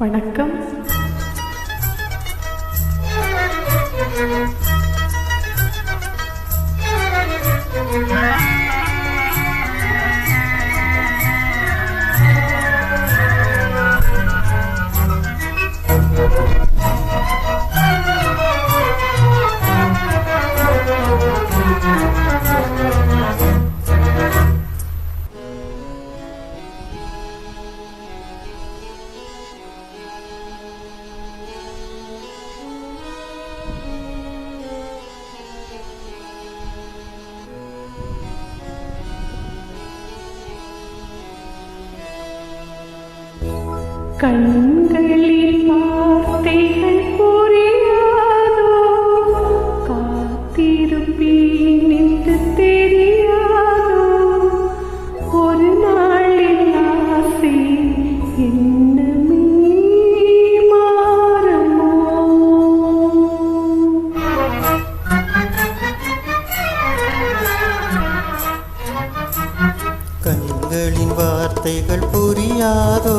வணக்கம். கண்களில் வார்த்தைகள் புரியாதோ? காத்திருப்பேன் என்று தெரியாதோ? ஒரு நாளில் ஆசை என்னமே மாறுமோ கண்களின் வார்த்தைகள் புரியாதோ?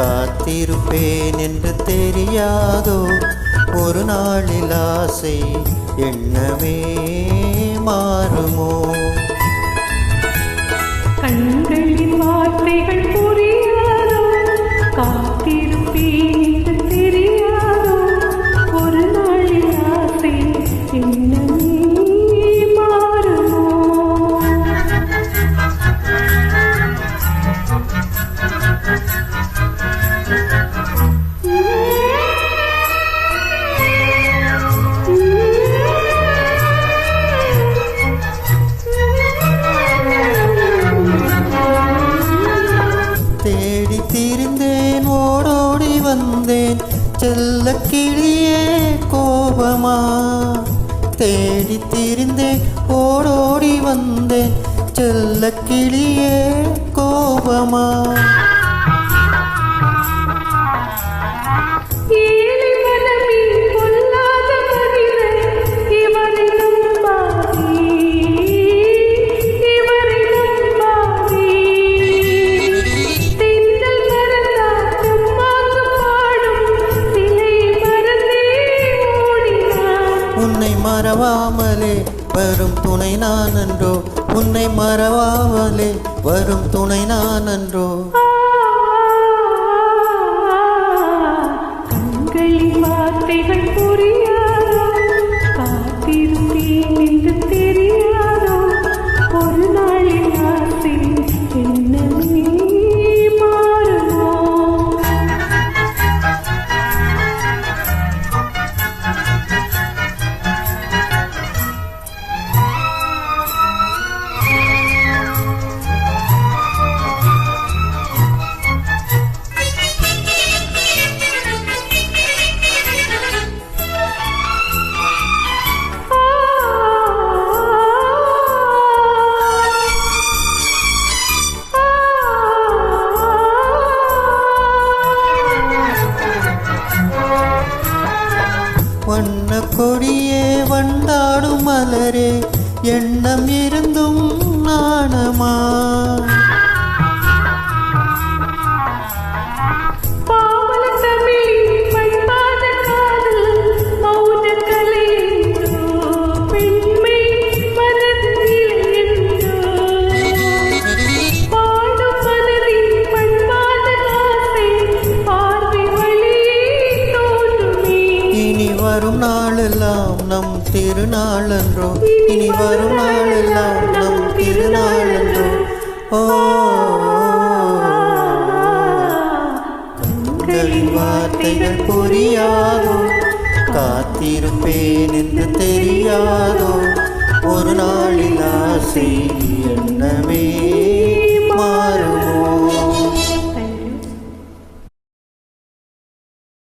காத்திருப்பேன் என்று தெரியாதோ ஒரு நாளில் ஆசை எண்ணமே மாறுமோ? பிரிந்தேன் ஓடோடி வந்தேன். செல்ல கிளியே கோபமா? தேடி திரிந்தேன் ஓடோடி வந்தேன். செல்ல கிளியே கோபமா? மறவாமலே வரும் துணை நான் அன்றோ? உன்னை மறவாமலே வரும் துணை நான் அன்றோ? கண்களின் வார்த்தைகள் வண்ண கொடியே வண்டாடும் மலரே எண்ணம் இருந்தும் நாணமா? திருநாளன்றோ இனி வரும் நாளெல்லாம் நம் திருநாளன்றோ. ஓ கண்களின் வார்த்தைகள் புரியாதோ? காத்திருப்பேன் என்று தெரியாதோ? ஒரு நாளில் ஆசை என்னவே